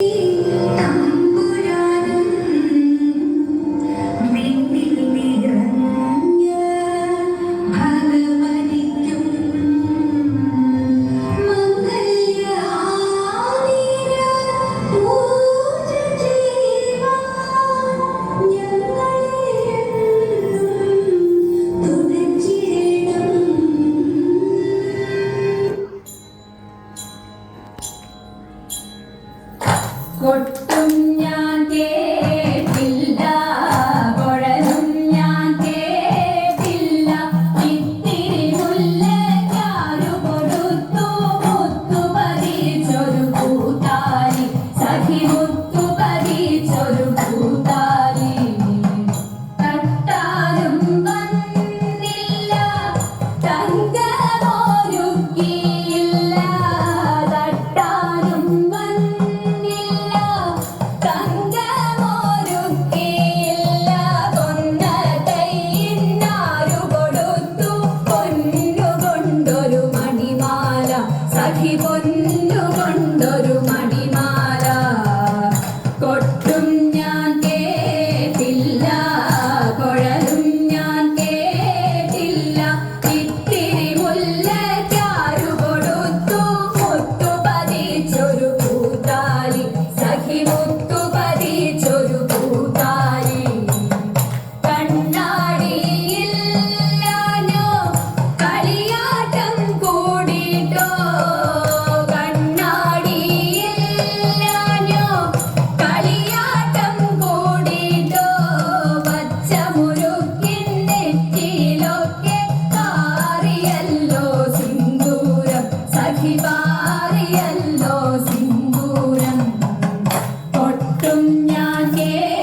you കൊട്ടും ഞാൻ കേട്ടില്ല porque